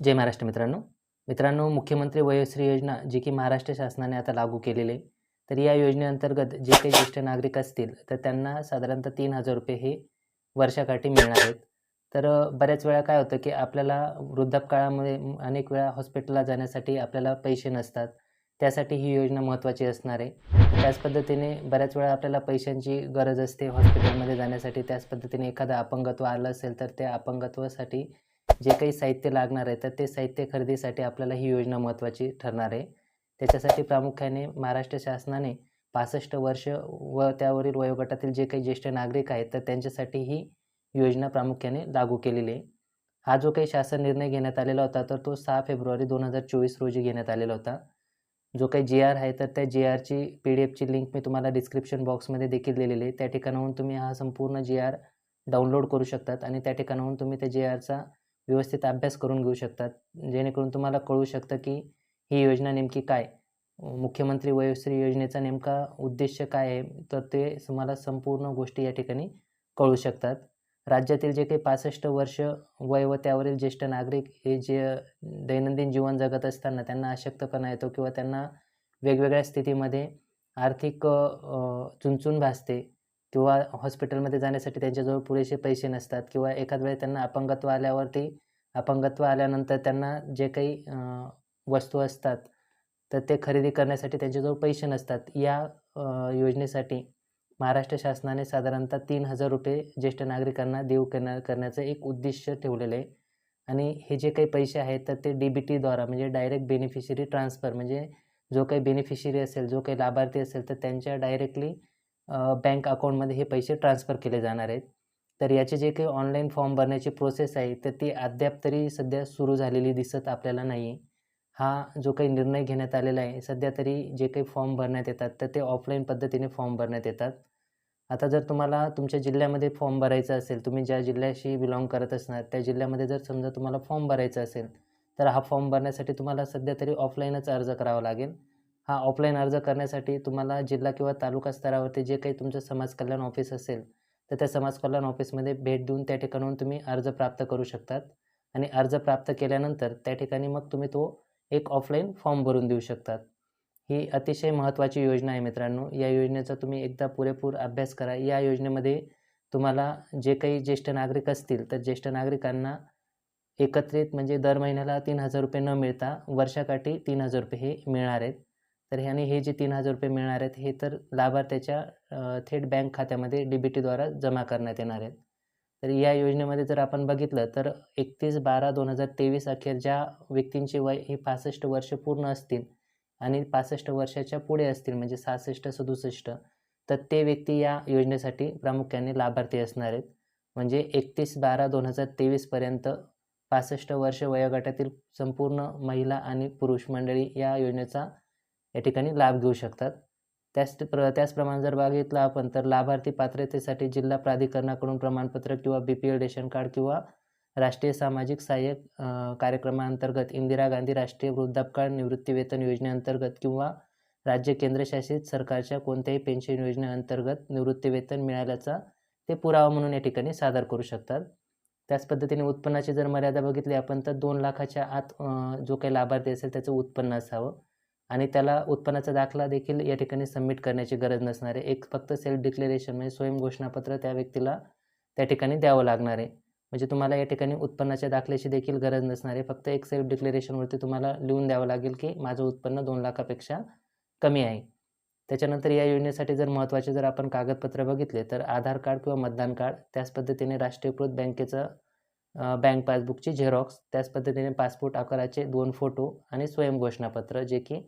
जय महाराष्ट्र मित्रांनो. मित्रांनो मुख्यमंत्री वयोश्री योजना जी की महाराष्ट्र शासनाने आता लागू केलेली आहे. तर या योजनेअंतर्गत जे काही ज्येष्ठ नागरिक असतील तर त्यांना साधारणतः तीन हजार रुपये हे वर्षाकाठी मिळणार आहेत. तर बऱ्याच वेळा काय होतं की आपल्याला वृद्धापकाळामध्ये अनेक वेळा हॉस्पिटलला जाण्यासाठी आपल्याला पैसे नसतात. त्यासाठी ही योजना महत्त्वाची असणार आहे. त्याच पद्धतीने बऱ्याच वेळा आपल्याला पैशांची गरज असते हॉस्पिटलमध्ये जाण्यासाठी. त्याच पद्धतीने एखादं अपंगत्व आलं असेल तर त्या अपंगत्वासाठी जे काही साहित्य लागणार आहे तर ते साहित्य खरेदीसाठी आपल्याला ही योजना महत्त्वाची ठरणार आहे. त्याच्यासाठी प्रामुख्याने महाराष्ट्र शासनाने पासष्ट वर्ष व त्यावरील वयोगटातील जे काही ज्येष्ठ नागरिक आहेत तर त्यांच्यासाठी ही योजना प्रामुख्याने लागू केलेली आहे. हा जो काही शासन निर्णय घेण्यात आलेला होता तर तो सहा फेब्रुवारी दोन हजार चोवीस रोजी घेण्यात आलेला होता. जो काही जी आर आहे तर त्या जी आरची पी डी एफची लिंक मी तुम्हाला डिस्क्रिप्शन बॉक्समध्ये देखील दिलेली आहे. त्या ठिकाणाहून तुम्ही हा संपूर्ण जी आर डाउनलोड करू शकतात आणि त्या ठिकाणाहून तुम्ही त्या जी आरचा व्यवस्थित अभ्यास करून घेऊ शकतात. जेणेकरून तुम्हाला कळू शकतं की ही योजना नेमकी काय? मुख्यमंत्री वयोश्री योजनेचा नेमका उद्देश काय आहे? तर ते तुम्हाला संपूर्ण गोष्टी या ठिकाणी कळू शकतात. राज्यातील जे काही पासष्ट वर्ष वय व त्यावरील ज्येष्ठ नागरिक हे जे दैनंदिन जीवन जगत असताना त्यांना अशक्तपणा येतो किंवा त्यांना वेगवेगळ्या स्थितीमध्ये आर्थिक अ, भासते किंवा हॉस्पिटलमध्ये जाण्यासाठी त्यांच्याजवळ पुरेसे पैसे नसतात किंवा एखाद वेळेस त्यांना अपंगत्व आल्यावरती अपंगत्व आल्यानंतर त्यांना जे काही वस्तू असतात तर ते खरेदी करण्यासाठी त्यांच्याजवळ पैसे नसतात. या योजनेसाठी महाराष्ट्र शासनाने साधारणतः तीन हजार रुपये ज्येष्ठ नागरिकांना देऊ करण्या करण्याचं एक उद्दिष्ट ठेवलेलं आहे. आणि हे जे काही पैसे आहेत तर ते डी बी टीद्वारा म्हणजे डायरेक्ट बेनिफिशरी ट्रान्सफर म्हणजे जो काही बेनिफिशरी असेल जो काही लाभार्थी असेल तर त्यांच्या डायरेक्टली बँक अकाउंटमध्ये हे पैसे ट्रान्सफर केले जाणार आहेत. तर याचे जे काही ऑनलाईन फॉर्म भरण्याची प्रोसेस आहे तर ती अद्याप तरी सध्या सुरू झालेली दिसत आपल्याला नाही. आहे हा जो काही निर्णय घेण्यात आलेला आहे सध्या तरी जे काही फॉर्म भरण्यात येतात तर ते ऑफलाईन पद्धतीने फॉर्म भरण्यात येतात. आता जर तुम्हाला तुमच्या जिल्ह्यामध्ये फॉर्म भरायचा असेल तुम्ही ज्या जिल्ह्याशी बिलॉंग करत असणार त्या जिल्ह्यामध्ये जर समजा तुम्हाला फॉर्म भरायचा असेल तर हा फॉर्म भरण्यासाठी तुम्हाला सध्या तरी ऑफलाईनच अर्ज करावा लागेल. हा ऑफलाईन अर्ज करण्यासाठी तुम्हाला जिल्हा किंवा तालुका स्तरावरती जे काही तुमचं समाज कल्याण ऑफिस असेल तर त्या समाज कल्याण ऑफिसमध्ये भेट देऊन त्या ठिकाणाहून तुम्ही अर्ज प्राप्त करू शकतात. आणि अर्ज प्राप्त केल्यानंतर त्या ठिकाणी मग तुम्ही तो एक ऑफलाईन फॉर्म भरून देऊ शकतात. ही अतिशय महत्त्वाची योजना आहे मित्रांनो. या योजनेचा तुम्ही एकदा पुरेपूर अभ्यास करा. या योजनेमध्ये तुम्हाला जे काही ज्येष्ठ नागरिक असतील तर ज्येष्ठ नागरिकांना एकत्रित म्हणजे दर महिन्याला तीन हजार रुपये न मिळता वर्षाकाठी तीन हजार रुपये हे मिळणार आहेत. तर ह्याने हे जे तीन हजार रुपये मिळणार आहेत हे तर लाभार्थ्याच्या थेट बँक खात्यामध्ये डी बी टीद्वारा जमा करण्यात येणार आहेत. तर या योजनेमध्ये जर आपण बघितलं तर एकतीस बारा दोन हजार तेवीस अखेर ज्या व्यक्तींचे वय हे पासष्ट वर्ष पूर्ण असतील आणि पासष्ट वर्षाच्या पुढे असतील म्हणजे सहासष्ट सदुसष्ट तर ते व्यक्ती या योजनेसाठी प्रामुख्याने लाभार्थी असणार आहेत. म्हणजे एकतीस बारा दोन हजार तेवीसपर्यंत पासष्ट वर्ष वयोगटातील संपूर्ण महिला आणि पुरुष मंडळी या योजनेचा या ठिकाणी लाभ घेऊ शकतात. त्याच प्र त्याचप्रमाणे जर बघितलं आपण तर लाभार्थी पात्रतेसाठी जिल्हा प्राधिकरणाकडून प्रमाणपत्र किंवा B P L ration card किंवा राष्ट्रीय सामाजिक सहाय्यक कार्यक्रमाअंतर्गत इंदिरा गांधी राष्ट्रीय वृद्धापकाळ निवृत्तीवेतन योजनेअंतर्गत किंवा राज्य केंद्रशासित सरकारच्या कोणत्याही पेन्शन योजनेअंतर्गत निवृत्तीवेतन मिळाल्याचा ते पुरावा म्हणून या ठिकाणी सादर करू शकतात. त्याच पद्धतीने उत्पन्नाची जर मर्यादा बघितली आपण तर दोन लाखाच्या आत जो काही लाभार्थी असेल त्याचं उत्पन्न असावं. आणि त्याला उत्पन्नाचा दाखला देखील या ठिकाणी सबमिट करण्याची गरज नसणार आहे. एक फक्त सेल्फ डिक्लेरेशन म्हणजे स्वयं घोषणापत्र त्या व्यक्तीला त्या ठिकाणी द्यावं लागणार आहे. म्हणजे तुम्हाला या ठिकाणी उत्पन्नाच्या दाखल्याची देखील गरज नसणार आहे. फक्त एक सेल्फ डिक्लेरेशनवरती तुम्हाला लिहून द्यावं लागेल की माझं उत्पन्न दोन लाखापेक्षा कमी आहे. त्याच्यानंतर या योजनेसाठी जर महत्त्वाचे जर आपण कागदपत्र बघितले तर आधार कार्ड किंवा मतदान कार्ड त्याच पद्धतीने राष्ट्रीयकृत बँकेचं बँक पासबुकची झेरॉक्स त्याच पद्धतीने पासपोर्ट आकाराचे दोन फोटो आणि स्वयं घोषणापत्र जे की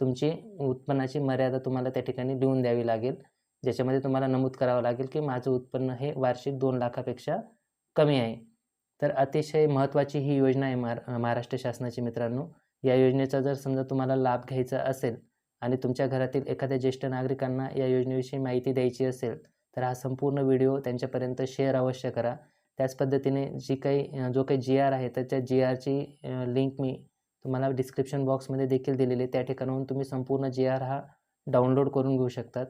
तुमची उत्पन्नाची मर्यादा तुम्हाला त्या ठिकाणी लिहून द्यावी लागेल. ज्याच्यामध्ये तुम्हाला नमूद करावं लागेल की माझं उत्पन्न हे वार्षिक दोन लाखापेक्षा कमी आहे. तर अतिशय महत्त्वाची ही योजना आहे महार महाराष्ट्र शासनाची मित्रांनो. या योजनेचा जर समजा तुम्हाला लाभ घ्यायचा असेल आणि तुमच्या घरातील एखाद्या ज्येष्ठ नागरिकांना या योजनेविषयी माहिती द्यायची असेल तर हा संपूर्ण व्हिडिओ त्यांच्यापर्यंत शेअर अवश्य करा. त्याच पद्धतीने जी काही जो काही जी आर आहे तर त्या जी आरची लिंक मी तुम्हाला डिस्क्रिप्शन बॉक्समध्ये देखील दिलेली आहे. त्या ठिकाणाहून तुम्ही संपूर्ण जी आर हा डाउनलोड करून घेऊ शकतात.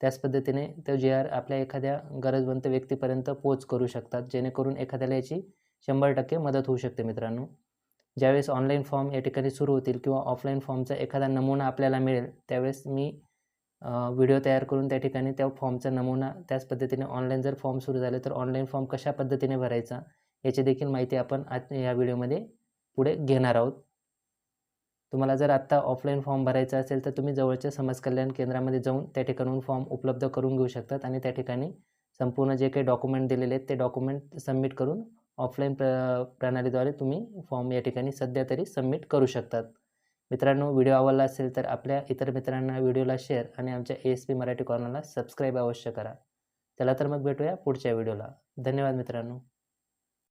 त्याच पद्धतीने तो जी आर आपल्या एखाद्या गरजवंत व्यक्तीपर्यंत पोच करू शकतात जेणेकरून एखाद्याला याची शंभर टक्के मदत होऊ शकते मित्रांनो. ज्यावेळेस ऑनलाईन फॉर्म या ठिकाणी सुरू होतील किंवा ऑफलाईन फॉर्मचा एखादा नमुना आपल्याला मिळेल त्यावेळेस मी व्हिडिओ तयार करून त्या ठिकाणी त्या फॉर्मचा नमुना त्याच पद्धतीने ऑनलाईन जर फॉर्म सुरू झाले तर ऑनलाईन फॉर्म कशा पद्धतीने भरायचा याची देखील माहिती आपण आज या व्हिडिओमध्ये पुढे घेणार आहोत. तुम्हाला जर आत्ता ऑफलाईन फॉर्म भरायचा असेल तर तुम्ही जवळच्या समाज कल्याण केंद्रामध्ये जाऊन त्या ठिकाणून फॉर्म उपलब्ध करून घेऊ शकतात आणि त्या ठिकाणी संपूर्ण जे काही डॉक्युमेंट दिलेले आहेत ते डॉक्युमेंट सबमिट करून ऑफलाईन प्र प्रणालीद्वारे तुम्ही फॉर्म या ठिकाणी सध्या तरी सबमिट करू शकतात. मित्रांनो व्हिडिओ आवडला असेल तर आपल्या इतर मित्रांना व्हिडिओला शेअर आणि आमच्या ए एस पी मराठी कॉर्नरला सबस्क्राईब अवश्य करा. चला तर मग भेटूया पुढच्या व्हिडिओला. धन्यवाद मित्रांनो.